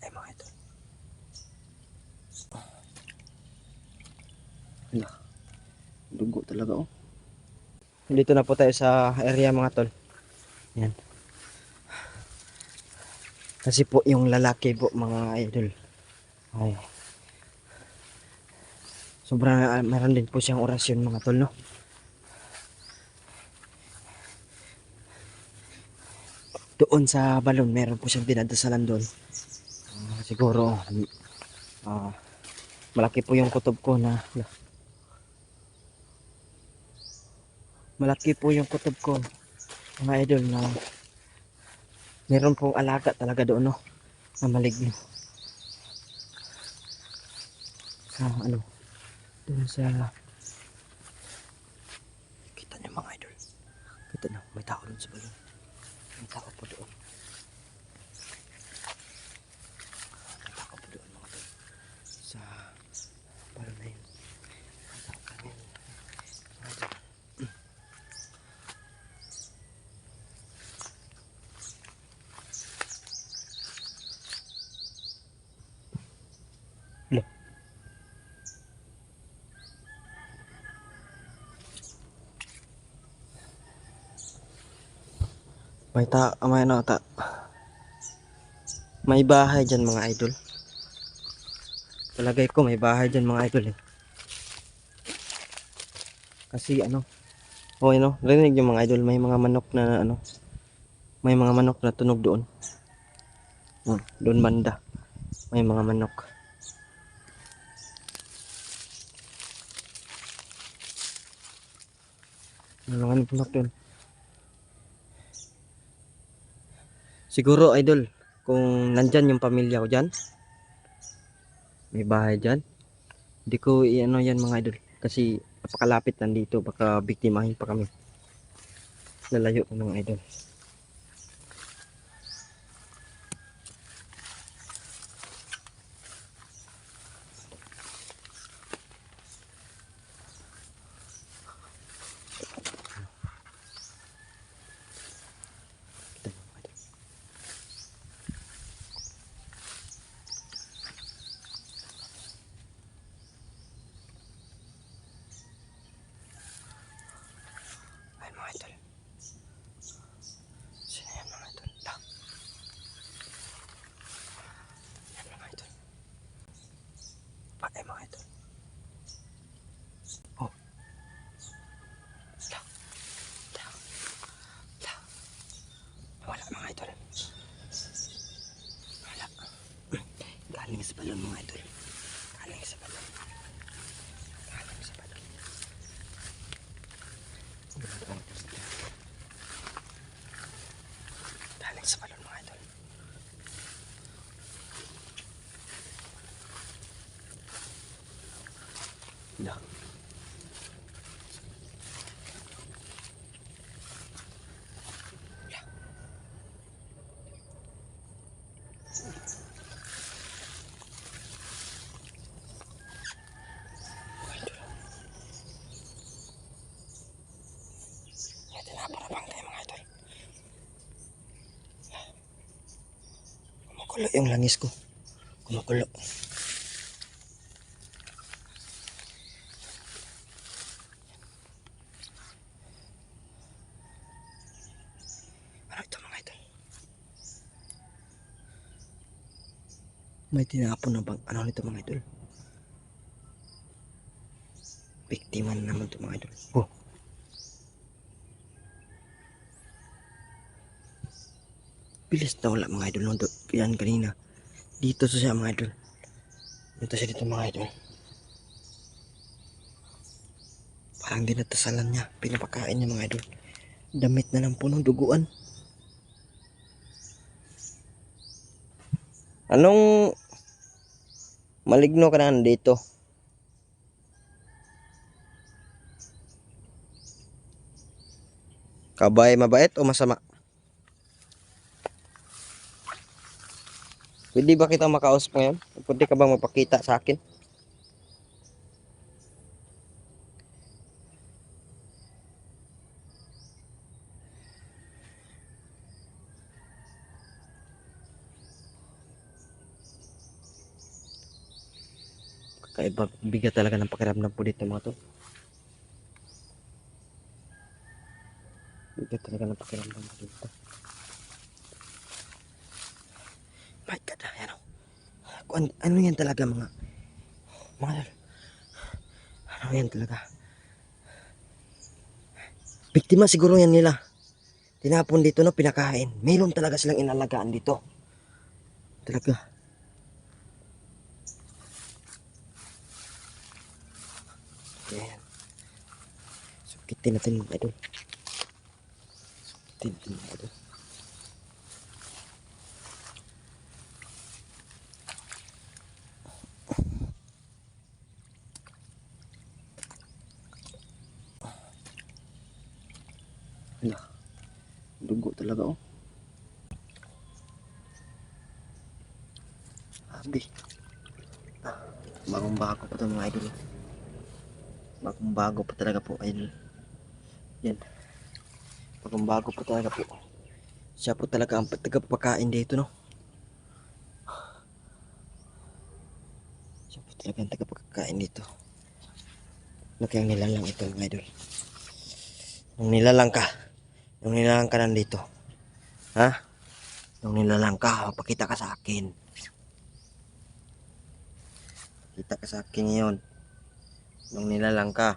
Pae mga idol. Hala. Dugo talaga oh. Dito na po tayo sa area mga tol. Yan. Kasi po yung lalaki po mga idol. Ay. Sobrang uh, meron din po siyang orasyon mga tol no. Doon sa balon meron po siyang dinadasalan doon. Siguro ah, malaki po yung kutob ko na malaki po yung kutob ko mga idol na meron pong alaga talaga doon no na maligno. Sa ano doon sa kita niyo mga idol kita niyo may tao doon sa balon. May tao po doon may tao po doon mga idol sa balon na yun may tao kami mga idol May ta, may ano ta. May bahay dyan mga idol. Palagay ko may bahay dyan mga idol eh. Kasi ano, oh ano, rinig yung mga idol, may mga manok na ano, may mga manok na tunog doon. Hmm, doon banda. May mga manok. May mga manok doon. Siguro idol, kung nandyan yung pamilya ko dyan, may bahay dyan, hindi ko i-ano yan mga idol. Kasi napakalapit nandito, baka biktimahin pa kami. Lalayo ko mga idol. Kita niyo, mga idol. Ay mga idol. Sino yan mga idol? La. Yan mga idol. Pae mga idol. Oh. La. La. La. Wala mga idol. Wala. Galing sa balon mga idol. Galing sa balon. Galing sa balon. Galing sa balon mga idol. La. La. Idol. May tinaparabang tayo mga idol. Kumukulo yung langis ko. Kumukulo. Ano ito idol? May tinapon na bang ano nito mga idol? Biktima na naman ito mga idol. Oh. Bilis na wala mga idol nung yan kanina. Dito sa siya mga idol. Dito siya dito mga idol. Parang dinatasalan niya pinapakain niya mga idol. Damit na ng punong duguan. Anong maligno ka na dito kabay mabait o masama Pwede ba kitang makausap ngayon? Pwede ka bang magpakita sa akin? Kakaiba, bigat talaga ng pakiramdam po dito mga to. Bigat talaga ng pakiramdam po dito. My God, ano? Ano yan talaga mga mga tol. Ano yan talaga? Biktima siguro yan nila. Tinapon dito no, pinakain. Mayroon talaga silang inalagaan dito. Talaga. Ayan. Sukitin natin mga idol. Sukitin natin mga idol. Hala. Dugo talaga oh. Abi. Ah, bagong bago pa ito mga idol. Bagong bago pa talaga po idol. Yan. Bagong bago pa talaga po. Siya po talaga ang tagapakain dito no. Siya po talaga ang tagapakain dito. Ano kayang nilalang ito mga idol? Nung nilalang ka, nung nilalang ka nandito. Ha? Nung nilalang ka, pakita ka sa akin. Kita ka sa akin ngayon. Nung nilalang ka.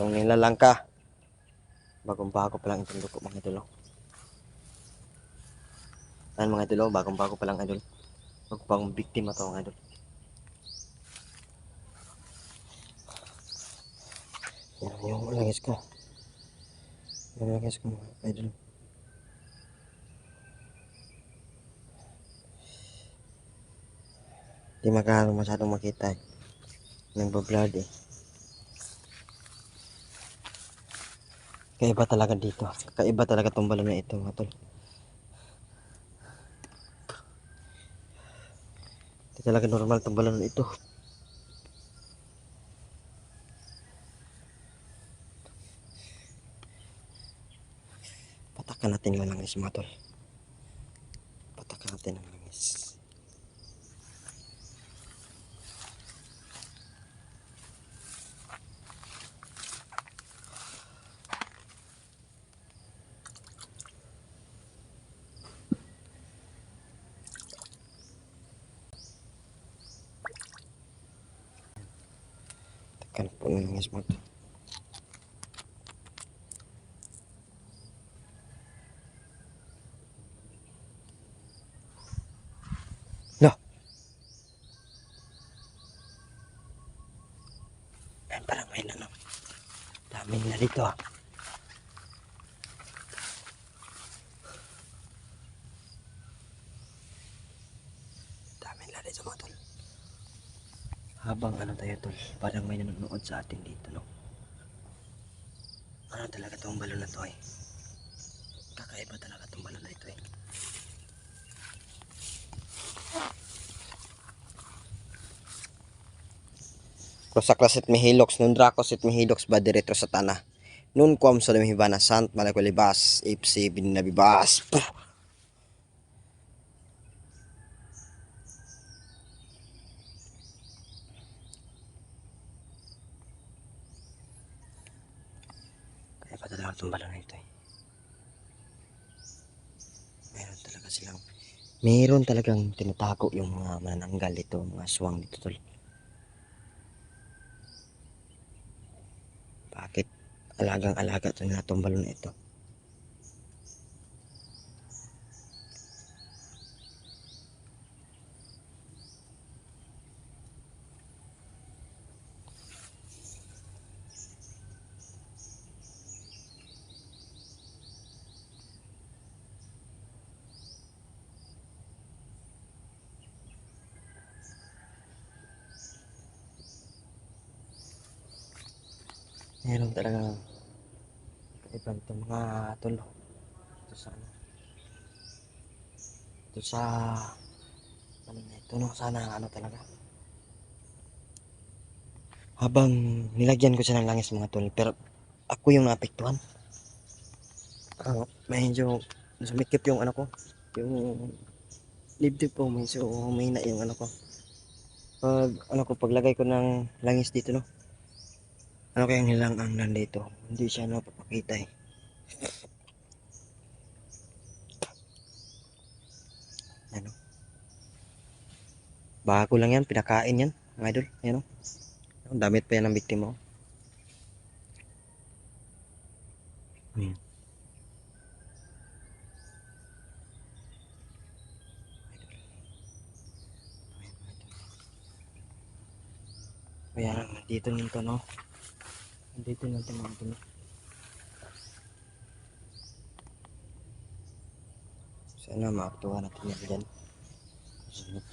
Nung nilalang ka. Bagong bago pa lang itong dugo mga idol. Ayan mga idol, bagong bago pa lang idol. Bagong bagong biktima to mga idol. Yan yung langis ko. Yung langis ko mga idol. Di makakano masyadong makita eh. Nagbablad eh. Kaiba talaga dito. Kaiba talaga tong balon na ito mga tol. Hindi talaga normal tong balon na ito. Patakan natin yung langis mga tol. Patakan natin ang langis. Tekan po ng langis mga tol. Ayan, parang may ano. Dami nila dito ah. Dami nila dito mga tol. Habang ano tayo tol, parang may nanonood sa atin dito no. Ano talaga tong balon na to eh. Kakaiba talaga tong balon na ito eh. Prosaklasit mihilox nun drakosit mihilox ba diretro sa tanah. Nun kwam sa lumihibana sant malakulibas ipsi binabibas. Puh! Kaya pa talaga itong balon na ito eh. Meron talaga silang Meron talagang tinatago yung mga manananggal dito, mga aswang dito tol. Alagang-alaga ito nila itong balon na ito? Meron talaga ibang itong mga tulo. Ito sa ano. Ito sa ano na ito no sana ano talaga. Habang nilagyan ko siya ng langis mga tol pero ako yung naapektuhan. Ah, medyo sumikip yung ano ko, yung dibdib ko so humina yung ano ko. Pag ano ko paglagay ko ng langis dito no. Ano kayang hilang ang nandito? Hindi siya napapakita eh. Ano? Bago lang yan, pinakain yan, mga idol. Ayan o. Ang damit pa yan ng biktima ko. Ayan. Kaya nandito nito no. Nandito nito mga idol. Sana maaktuhan natin yan dyan. Sunod.